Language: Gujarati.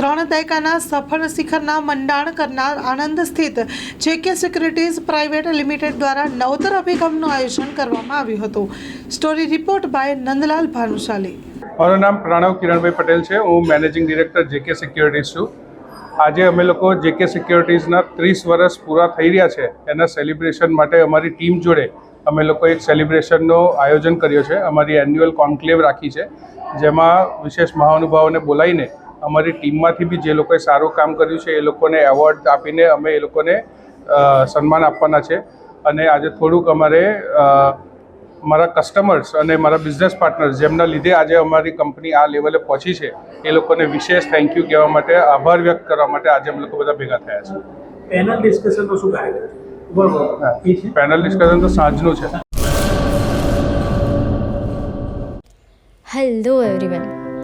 ત્રણ દાયકાના સફળ શિખરના મંડાણ કરનાર આણંદ સ્થિત જેકે સિક્યુરિટીઝ પ્રાઇવેટ લિમિટેડ દ્વારા નવતર અભિગમનું આયોજન કરવામાં આવ્યું હતું. Story report by Nandlal Bhanushali. મારું નામ પ્રણવ કિરણભાઈ પટેલ છે. હું મેનેજિંગ ડિરેક્ટર જેકે સિક્યોરિટીઝ છું. આજે અમે લોકો જેકે સિક્યોરિટીઝના ત્રીસ વર્ષ પૂરા થઈ રહ્યા છે. એના સેલિબ્રેશન માટે અમારી ટીમ જોડે અમે લોકો એક સેલિબ્રેશનનો આયોજન કર્યો છે. અમારી એન્યુઅલ કોન્ક્લેવ રાખી છે. જેમાં વિશેષ મહાનુભાવોને બોલાવીને અમારી ટીમમાંથી બી જે લોકોએ સારું કામ કર્યું છે એ લોકોને એવોર્ડ આપીને અમે એ લોકોને સન્માન આપવાના છે. અને આજે થોડુંક અમારે મારા કસ્ટમર્સ અને મારા બિઝનેસ પાર્ટનર્સ જેમના લીધે આજે અમારી કંપની આ લેવલે પહોંચી છે એ લોકોને વિશેષ થેન્ક યુ કહેવા માટે આભાર વ્યક્ત કરવા માટે આજે અમે લોકો બધા ભેગા થયા છે. પેનલ ડિસ્કશનનો શું કાર્યક્રમ બરોબર. પેનલ ડિસ્કશન તો સાંજનું છે. Hello everyone